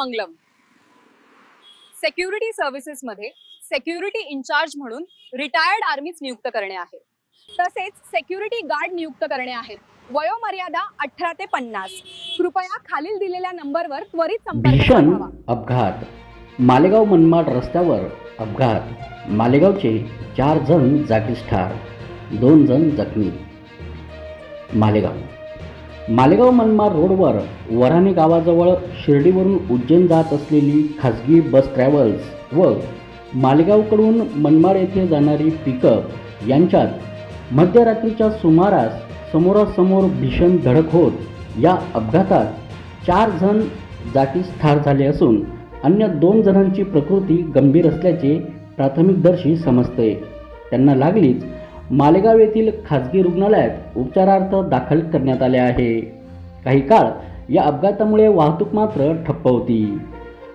मंगलम. Security सर्व्हिसेसमध्ये security in-charge म्हणून retired आर्मीच नियुक्त करणे आहे. तसेच सेक्युरिटी गार्ड नियुक्त करणे आहेत वयोमर्यादा अठरा ते पन्नास. कृपया खालील दिलेल्या नंबरवर त्वरित भीषण अपघात. मालेगाव मनमाड रस्त्यावर अपघात. मालेगावचे चार जण जागीच ठार. दोन जण जखमी. मालेगाव. मालेगाव मनमाड रोडवर वराणे गावाजवळ शिर्डीवरून उज्जैन जात असलेली खाजगी बस ट्रॅव्हल्स व मालेगावकडून मनमाड येथे जाणारी पिकअप यांच्यात मध्यरात्रीच्या सुमारास समोरासमोर भीषण धडक होत या अपघातात चार जण जागीच ठार झाले असून अन्य दोन जणांची प्रकृती गंभीर असल्याचे प्राथमिकदर्शी समजते. त्यांना लागलीच मालेगाव येथील खाजगी रुग्णालयात उपचारार्थ दाखल करण्यात आले आहे. काही काळ या अपघातामुळे वाहतूक मात्र ठप्प होती.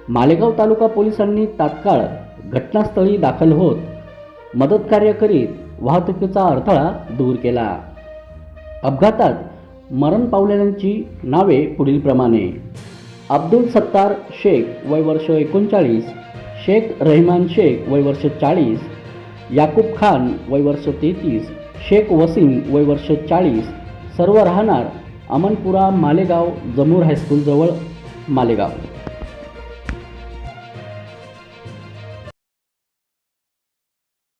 मालेगाव तालुका पोलिसांनी तात्काळ घटनास्थळी दाखल होत मदत कार्य करीत वाहतुकीचा अडथळा दूर केला. अपघातात मरण पावलेल्यांची नावे पुढीलप्रमाणे अब्दुल सत्तार शेख वय वर्ष एकोणचाळीस शेख रहमान शेख वय वर्ष चाळीस याकूब खान वय वर्ष तेहतीस शेख वसीम वय वर्ष चाळीस सर्व राहणार अमनपुरा मालेगाव जमूर हायस्कूलजवळ मालेगाव.